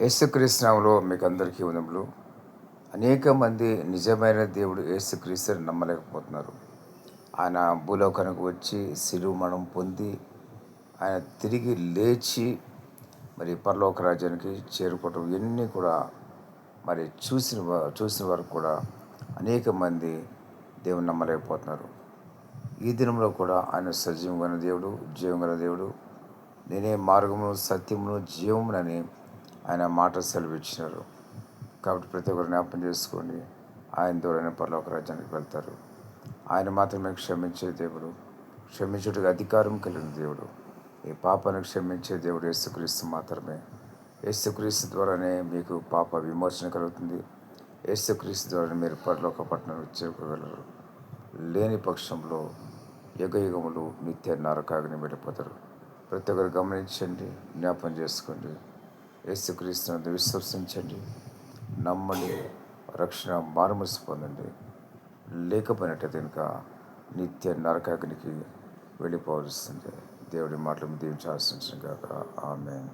యేసుక్రీస్తునామలో మీకు అందరికీ ఉదములు అనేక మంది నిజమైన దేవుడు యేసుక్రీస్తుని నమ్మలేకపోతున్నారు. ఆయన భూలోకానికి వచ్చి సిలువు మనం పొంది ఆయన తిరిగి లేచి మరి పరలోక రాజ్యానికి చేరుకోవటం ఇవన్నీ కూడా మరి చూసిన చూసిన వరకు కూడా అనేక మంది దేవుని నమ్మలేకపోతున్నారు. ఈ దినంలో కూడా ఆయన సజీవంగా దేవుడు జీవంగా దేవుడు నేనే మార్గమును సత్యమును జీవమునని ఆయన మాట సెలవిచ్చినారు. కాబట్టి ప్రతి ఒక్కరు జ్ఞాపం చేసుకోండి. ఆయన ద్వారా పరలోక రాజ్యానికి వెళ్తారు. ఆయన మాత్రమే క్షమించే దేవుడు. క్షమించుటకు అధికారం కలిగిన దేవుడు. ఈ పాపను క్షమించే దేవుడు యేసుక్రీస్తు మాత్రమే. యేసుక్రీస్తు ద్వారానే మీకు పాప విమోచన కలుగుతుంది. యేసుక్రీస్తు ద్వారా మీరు పరలోక పట్టణం చేరుకోగలరు. లేని పక్షంలో యుగ యుగములు నిత్య నరకాగ్ని వెళ్ళిపోతారు ప్రతి ఒక్కరు గమనించండి జ్ఞాపం చేసుకోండి. యేసుక్రీస్తునందు విశ్వసించండి. నమ్మండి రక్షణ మారుమనసు పొందండి. లేకపోయినట్టయితే కనుక నిత్య నరకాగ్నికి వెళ్ళిపోవలసిందే. దేవుడి మాటలు దీవించాల్సిన కాక ఆమె